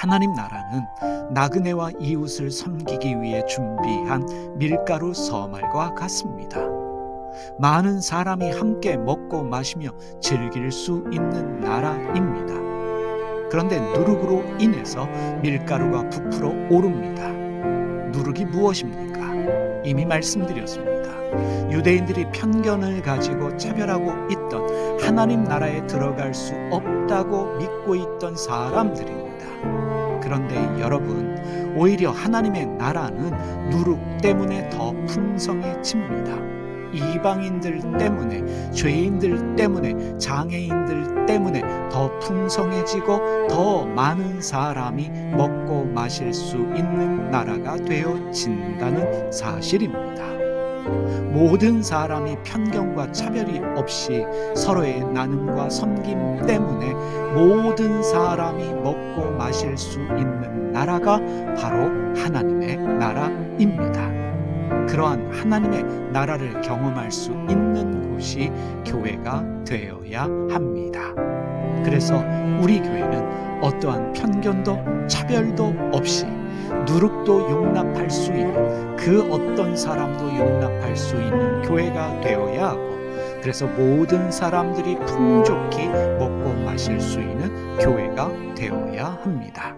하나님 나라는 나그네와 이웃을 섬기기 위해 준비한 밀가루 서말과 같습니다. 많은 사람이 함께 먹고 마시며 즐길 수 있는 나라입니다. 그런데 누룩으로 인해서 밀가루가 부풀어 오릅니다. 누룩이 무엇입니까? 이미 말씀드렸습니다. 유대인들이 편견을 가지고 차별하고 있던 하나님 나라에 들어갈 수 없다고 믿고 있던 사람들입니다. 그런데 여러분, 오히려 하나님의 나라는 누룩 때문에 더 풍성해집니다. 이방인들 때문에, 죄인들 때문에, 장애인들 때문에 더 풍성해지고 더 많은 사람이 먹고 마실 수 있는 나라가 되어진다는 사실입니다. 모든 사람이 편견과 차별이 없이 서로의 나눔과 섬김 때문에 모든 사람이 먹고 마실 수 있는 나라가 바로 하나님의 나라입니다. 그러한 하나님의 나라를 경험할 수 있는 곳이 교회가 되어야 합니다. 그래서 우리 교회는 어떠한 편견도 차별도 없이 누룩도 용납할 수 있는 그 어떤 사람도 용납할 수 있는 교회가 되어야 하고 그래서 모든 사람들이 풍족히 먹고 마실 수 있는 교회가 되어야 합니다.